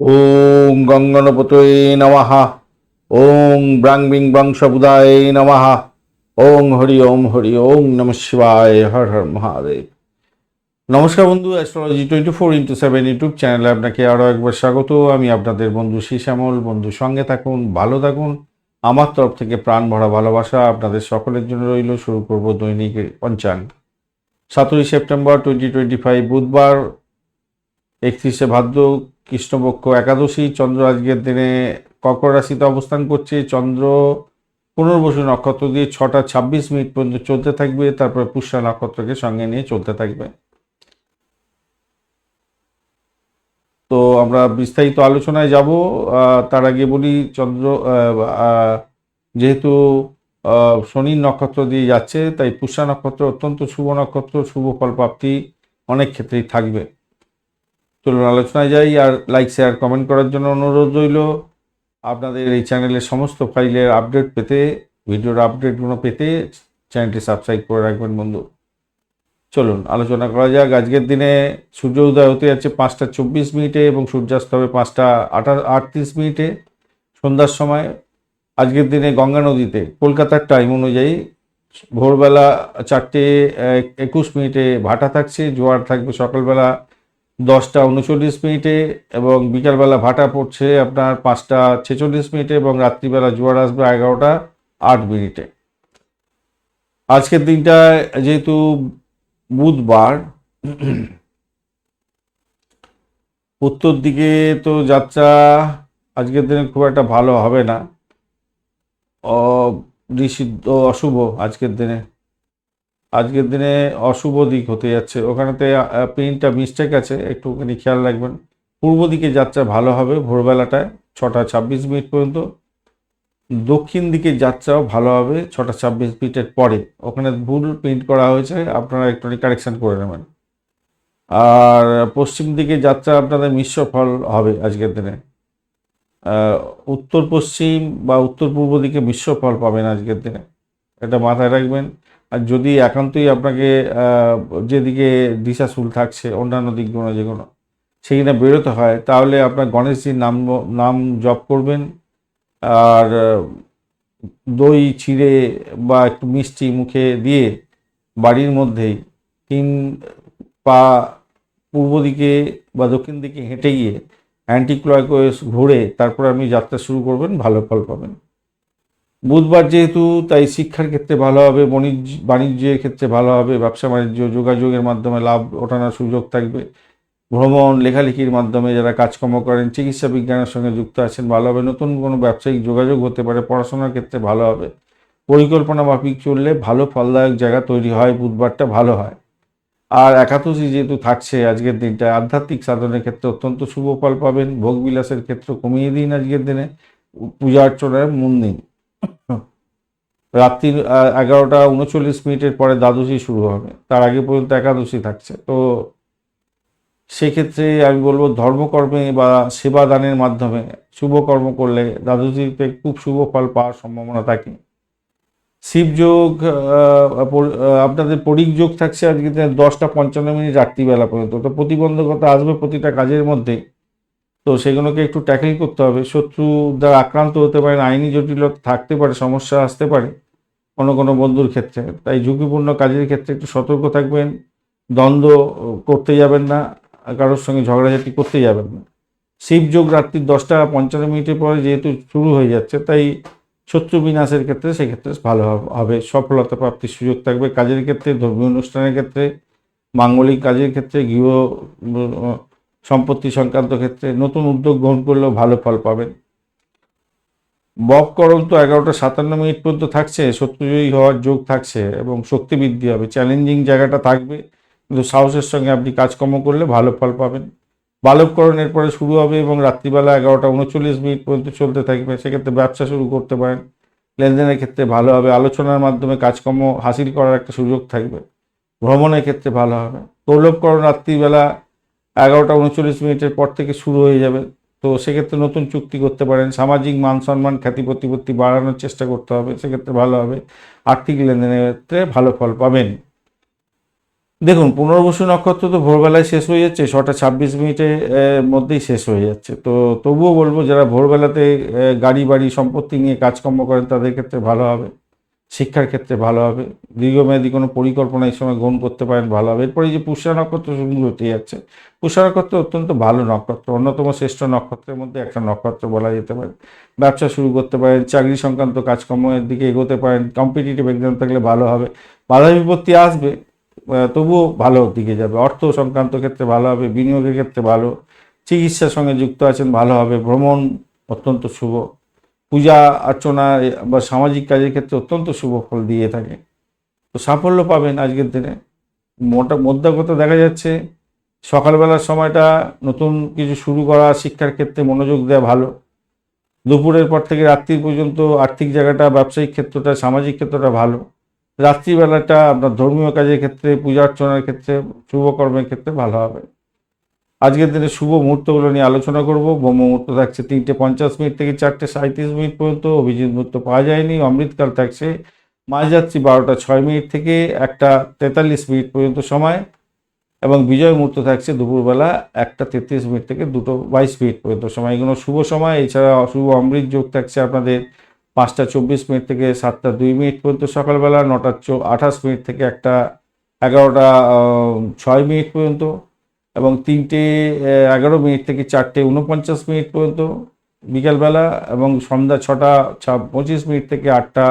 ওং গঙ্গনপতয়ে নমঃ। ওং ব্রাং বিং বংশবুদায় নমঃ। ওং হরি ওম হরি ওং নম শিবায়। হর হর মহাদেব। নমস্কার বন্ধু astrology twenty four into seven YouTube চ্যানেলে আপনাকে আরও একবার স্বাগত। আমি আপনাদের বন্ধু শ্যামল বন্ধু, সঙ্গে থাকুন, ভালো থাকুন। আমার তরফ থেকে প্রাণ ভরা ভালোবাসা আপনাদের সকলের জন্য রইল। শুরু করব দৈনিক পঞ্চাঙ্গ। সতেরোই সেপ্টেম্বর টোয়েন্টি টোয়েন্টি ফাইভ বুধবার, একত্রিশে ভাদ্র কৃষ্ণপক্ষ একাদশী, চন্দ্র আজকের দিনে কর্কট রাশিতে অবস্থান করছে। চন্দ্র পুনর্বসু নক্ষত্র দিয়ে ছটা ছাব্বিশ মিনিট পর্যন্ত চলতে থাকবে। তারপরে পুষ্যা নক্ষত্রকে সঙ্গে নিয়ে চলতে থাকবে। তো আমরা বিস্তারিত আলোচনায় যাব। তার আগে বলি, চন্দ্র যেহেতু শনির নক্ষত্র দিয়ে যাচ্ছে, তাই পুষ্যা নক্ষত্র অত্যন্ত শুভ নক্ষত্র, শুভ ফল প্রাপ্তি অনেক ক্ষেত্রেই থাকবে। চলুন আলোচনায় যাই আর লাইক শেয়ার কমেন্ট করার জন্য অনুরোধ রইল। আপনাদের এই চ্যানেলের সমস্ত ফাইলের আপডেট পেতে ভিডিওর আপডেটগুলো পেতে চ্যানেলটি সাবস্ক্রাইব করে রাখবেন বন্ধু। চলুন আলোচনা করা যাক। আজকের দিনে সূর্য উদয় হতে যাচ্ছে পাঁচটা চব্বিশ মিনিটে এবং সূর্যাস্ত হবে পাঁচটা আটা মিনিটে সন্ধ্যার সময়। আজকের দিনে গঙ্গা নদীতে কলকাতার টাইম অনুযায়ী ভোরবেলা চারটে একুশ মিনিটে ভাটা থাকছে, জোয়ার থাকবে সকালবেলা দশটা উনচল্লিশ মিনিটে এবং বিকালবেলা ভাটা পড়ছে আপনার পাঁচটা ছেচল্লিশ মিনিটে এবং রাত্রিবেলা জোয়ার আসবে এগারোটা আট মিনিটে। আজকের দিনটা যেহেতু বুধবার, উত্তর দিকে তো যাত্রা আজকের দিনে খুব একটা ভালো হবে না। নিষিদ্ধ, অশুভ আজকের দিনে। আজকের দিনে অশুভ দিক হতে যাচ্ছে। ওখানেতে প্রিন্টটা মিস্টেক আছে, একটুখানি খেয়াল রাখবেন। পূর্ব দিকে যাত্রা ভালো হবে ভোরবেলাটায়, ছটা ছাব্বিশ মিনিট পর্যন্ত। দক্ষিণ দিকে যাত্রাও ভালো হবে ছটা ছাব্বিশ মিনিটের পরে। ওখানে ভুল প্রিন্ট করা হয়েছে, আপনারা একটুখানি কারেকশান করে নেবেন। আর পশ্চিম দিকে যাত্রা আপনাদের মিশ্র ফল হবে আজকের দিনে। উত্তর পশ্চিম বা উত্তর পূর্ব দিকে মিশ্র ফল পাবেন আজকের দিনে। এটা মাথায় রাখবেন। আর যদি একান্তই আপনাকে যেদিকে দিশাশুল থাকছে, অন্যান্য দিকগুলো যেগুলো সেখানে বেরোতে হয়, তাহলে আপনার গণেশজির নাম নাম জপ করবেন। আর দই চিড়ে বা একটু মিষ্টি মুখে দিয়ে বাড়ির মধ্যেই তিন পা পূর্ব দিকে বা দক্ষিণ দিকে হেঁটে গিয়ে অ্যান্টি ক্লয়কোয়েস ঘুরে তারপর আপনি যাত্রা শুরু করবেন, ভালো ফল পাবেন। বুধবার যেহেতু তাই শিক্ষার ক্ষেত্রে ভালো হবে বাণিজ্য বাণিজ্যের ক্ষেত্রে ভালো হবে, ব্যবসা বাণিজ্য, যোগাযোগের মাধ্যমে লাভ ওঠানোর সুযোগ থাকবে, ভ্রমণ, লেখালেখির মাধ্যমে যারা কাজকর্ম করেন, চিকিৎসা বিজ্ঞানের সঙ্গে যুক্ত আছেন, ভালো হবে, নতুন কোনো ব্যবসায়িক যোগাযোগ হতে পারে, পড়াশোনার ক্ষেত্রে ভালো হবে পরিকল্পনা মাফিক চললে ভালো ফলদায়ক জায়গা তৈরি হয়, বুধবারটা ভালো হয়। আর একাদশী যেহেতু থাকছে আজকের দিনটা, আধ্যাত্মিক সাধনের ক্ষেত্রে অত্যন্ত শুভ ফল পাবেন, ভোগবিলাসের ক্ষেত্রে কমিয়ে দিন আজকের দিনে, পূজা অর্চনায় মন দিন। রাত্রির আহ, এগারোটা উনচল্লিশ মিনিটের পরে দ্বাদশী শুরু হবে। তার আগে পর্যন্ত একাদশী থাকছে। তো সেক্ষেত্রে আমি বলব ধর্মকর্মে বা সেবা দানের মাধ্যমে শুভ কর্ম করলে দ্বাদশীতে খুব শুভ ফল পাওয়ার সম্ভাবনা থাকে। শিবযোগ আপনাদের পরিক যোগ থাকছে আজকে দশটা পঞ্চান্ন মিনিট রাত্রিবেলা পর্যন্ত। তো প্রতিবন্ধকতা আসবে প্রতিটা কাজের মধ্যে। তো সেগুলোকে একটু ট্যাকেল করতে হবে। শত্রু দ্বারা আক্রান্ত হতে পারেন আইনি জটিলতা থাকতে পারে, সমস্যা আসতে পারে কোনো কোনো বন্ধুর ক্ষেত্রে। তাই ঝুঁকিপূর্ণ কাজের ক্ষেত্রে একটু সতর্ক থাকবেন, দ্বন্দ্ব করতে যাবেন না কারোর সঙ্গে ঝগড়াঝাটি করতে যাবেন না। শিবযোগ রাত্রি দশটা পঞ্চান্ন মিনিটের পরে যেহেতু শুরু হয়ে যাচ্ছে, তাই শত্রু বিনাশের ক্ষেত্রে সেক্ষেত্রে ভালো হবে। সফলতা প্রাপ্তির সুযোগ থাকবে। কাজের ক্ষেত্রে, ধর্মীয় অনুষ্ঠানের ক্ষেত্রে, মাঙ্গলিক কাজের ক্ষেত্রে, গৃহ সম্পত্তি সংক্রান্ত ক্ষেত্রে নতুন উদ্যোগ গ্রহণ করলেও ভালো ফল পাবেন। বককরণ তো এগারোটা সাতান্ন মিনিট পর্যন্ত থাকছে, শত্রুজয়ী হওয়ার যোগ থাকছে এবং শক্তি বৃদ্ধি হবে। চ্যালেঞ্জিং জায়গাটা থাকবে, কিন্তু সাহসের সঙ্গে আপনি কাজকর্ম করলে ভালো ফল পাবেন। বালককরণের পরে শুরু হবে এবং রাত্রিবেলা এগারোটা উনচল্লিশ মিনিট পর্যন্ত চলতে থাকবে, সেক্ষেত্রে ব্যবসা শুরু করতে পারেন। লেনদেনের ক্ষেত্রে ভালো হবে, আলোচনার মাধ্যমে কাজকর্ম হাসিল করার একটা সুযোগ থাকবে। ভ্রমণের ক্ষেত্রে ভালো হবে। তৌলভকরণ রাত্রিবেলা এগারোটা উনচল্লিশ মিনিটের পর থেকে শুরু হয়ে যাবে। তো সেক্ষেত্রে নতুন চুক্তি করতে পারেন। সামাজিক মান সম্মান, খ্যাতি প্রতিপত্তি বাড়ানোর চেষ্টা করতে হবে। সেক্ষেত্রে ভালো হবে। আর্থিক লেনদেনের ক্ষেত্রে ভালো ফল পাবেন। দেখুন, পুনর্বসু নক্ষত্র তো ভোরবেলায় শেষ হয়ে যাচ্ছে। ছটা ছাব্বিশ মিনিটের মধ্যেই শেষ হয়ে যাচ্ছে। তো তবুও বলব, যারা ভোরবেলাতে গাড়ি বাড়ি, সম্পত্তি নিয়ে কাজকর্ম করেন, তাদের ক্ষেত্রে ভালো হবে। শিক্ষার ক্ষেত্রে ভালো হবে। দীর্ঘমেয়াদী কোনো পরিকল্পনা এই সময় গ্রহণ করতে পারেন, ভালো হবে। এরপরে যে পুষ্যা নক্ষত্র শুরু হতে যাচ্ছে পুষ্যা নক্ষত্র অত্যন্ত ভালো নক্ষত্র, অন্যতম শ্রেষ্ঠ নক্ষত্রের মধ্যে একটা নক্ষত্র বলা যেতে পারে। ব্যবসা শুরু করতে পারেন, চাকরি সংক্রান্ত কাজকর্মের দিকে এগোতে পারেন কম্পিটিটিভ এক্সাম থাকলে ভালো হবে। বাধা বিপত্তি আসবে তবুও ভালো দিকে যাবে। অর্থ সংক্রান্ত ক্ষেত্রে ভালো হবে, বিনিয়োগের ক্ষেত্রে ভালো। চিকিৎসার সঙ্গে যুক্ত আছেন, ভালো হবে। ভ্রমণ অত্যন্ত শুভ। পূজা অর্চনা বা সামাজিক কাজের ক্ষেত্রে অত্যন্ত শুভ ফল দিয়ে থাকে। তো সাফল্য পাবেন আজকের দিনে। মোটা মধ্যাগত দেখা যাচ্ছে, সকালবেলার সময়টা নতুন কিছু শুরু করা শিক্ষার ক্ষেত্রে মনোযোগ দেওয়া ভালো। দুপুরের পর থেকে রাত্রি পর্যন্ত আর্থিক জায়গাটা, ব্যবসায়িক ক্ষেত্রটা, সামাজিক ক্ষেত্রটা ভালো। রাত্রিবেলাটা আপনার ধর্মীয় কাজের ক্ষেত্রে, পূজা অর্চনার ক্ষেত্রে শুভকর্মের ক্ষেত্রে ভালো হবে। আজকের দিনে শুভ মুহূর্তগুলো নিয়ে আলোচনা করব। ব্রহ্ম মুহূর্ত থাকছে তিনটে পঞ্চাশ মিনিট থেকে চারটে সাঁত্রিশ মিনিট পর্যন্ত। অভিজিৎ মুহূর্ত পাওয়া যায়নি। অমৃতকাল থাকছে মাঝরাত্রি বারোটা ছয় মিনিট থেকে একটা তেতাল্লিশ মিনিট পর্যন্ত সময়। এবং বিজয় মুহূর্ত থাকছে দুপুরবেলা একটা তেত্রিশ মিনিট থেকে দুটো বাইশ মিনিট পর্যন্ত সময়। এগুলো শুভ সময়। এছাড়া শুভ অমৃত যোগ থাকছে আপনাদের পাঁচটা চব্বিশ মিনিট থেকে সাতটা দুই মিনিট পর্যন্ত সকালবেলা নটা আঠাশ মিনিট থেকে একটা এগারোটা ছয় মিনিট পর্যন্ত। এবং তিনটে এগারো মিনিট থেকে চারটে উনপঞ্চাশ মিনিট পর্যন্ত বিকালবেলা এবং সন্ধ্যা ছটা পঁচিশ মিনিট থেকে আটটা,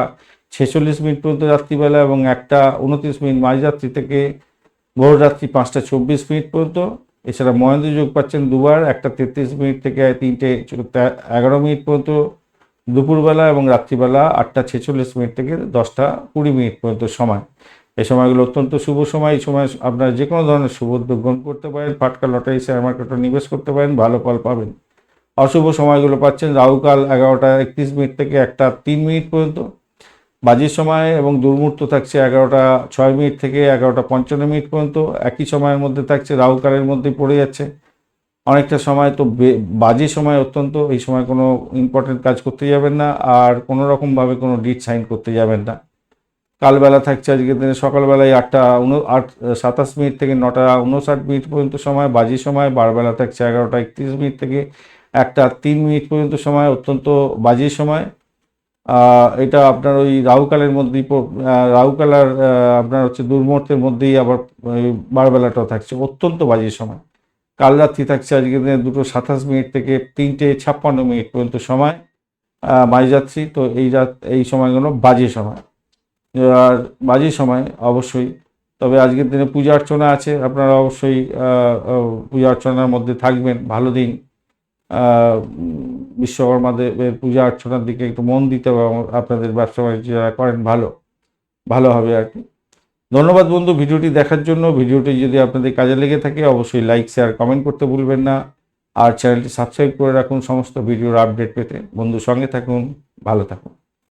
ছেচল্লিশ মিনিট পর্যন্ত রাত্রিবেলা এবং একটা উনত্রিশ মিনিট মাঝরাত্রি থেকে ভোর রাত্রি পাঁচটা চব্বিশ মিনিট পর্যন্ত। এছাড়া মহেন্দ্র যোগ পাচ্ছেন দুবার, একটা তেত্রিশ মিনিট থেকে তিনটে এগারো মিনিট পর্যন্ত দুপুরবেলা এবং রাত্রিবেলা আটটা ছেচল্লিশ মিনিট থেকে দশটা কুড়ি মিনিট পর্যন্ত সময় এই সময়গুলো অত্যন্ত শুভ সময়, এই সময় আপনারা যে কোনো ধরনের শুভ উদ্যোগ গ্রহণ করতে পারেন, ফাটকা লটারি, শেয়ার মার্কেটে নিবেশ করতে পারেন, ভালো ফল পাবেন। অশুভ সময়গুলো পাচ্ছেন রাহুকাল এগারোটা একত্রিশ মিনিট থেকে একটা তিন মিনিট পর্যন্ত। বাজির সময় এবং দুর্মূর্ত থাকছে এগারোটা ছয় মিনিট থেকে এগারোটা পঞ্চান্ন মিনিট পর্যন্ত। একই সময়ের মধ্যে থাকছে রাহুকালের মধ্যেই পড়ে যাচ্ছে। অনেকটা সময় তো বাজে সময় অত্যন্ত, এই সময় কোনো ইম্পর্টেন্ট কাজ করতে যাবেন না আর কোনো রকমভাবে কোনো ডিট সাইন করতে যাবেন না। কালবেলা থাকছে আজকের দিনে। সকালবেলায় আটটা উন আট সাতাশ মিনিট থেকে নটা উনষাট মিনিট পর্যন্ত সময় বাজি সময় বারবেলা থাকছে এগারোটা একত্রিশ মিনিট থেকে একটা তিন মিনিট পর্যন্ত সময় অত্যন্ত বাজি সময়। এটা আপনার ওই রাহুকালের মধ্যেই প- আহ, রাহুকাল আর আপনার হচ্ছে দুর্মুহূর্তের মধ্যেই আবার বারবেলাটাও থাকছে অত্যন্ত বাজে সময়। কাল রাত্রি থাকছে আজকের দিনে দুটো সাতাশ মিনিট থেকে তিনটে ছাপ্পান্ন মিনিট পর্যন্ত সময় মাঝরাত্রি। তো এই রাত এই সময়গুলো বাজে সময়। আর বাজে সময় অবশ্যই। তবে আজকের দিনে পূজা অর্চনা আছে আপনারা অবশ্যই পূজা অর্চনার মধ্যে থাকবেন ভালো দিন। আহ, উম, বিশ্বকর্মা দেবের পূজা অর্চনার দিকে একটু মন দিতে হবে আপনাদের ব্যবসা বাণিজ্য যারা করেন ভালো ভালো হবে আর কি। ধন্যবাদ বন্ধু ভিডিওটি দেখার জন্য। ভিডিওটি যদি আপনাদের কাজে লেগে থাকে অবশ্যই লাইক শেয়ার কমেন্ট করতে ভুলবেন না। আর চ্যানেলটি সাবস্ক্রাইব করে রাখুন সমস্ত ভিডিওর আপডেট পেতে। বন্ধু সঙ্গে থাকুন ভালো থাকুন।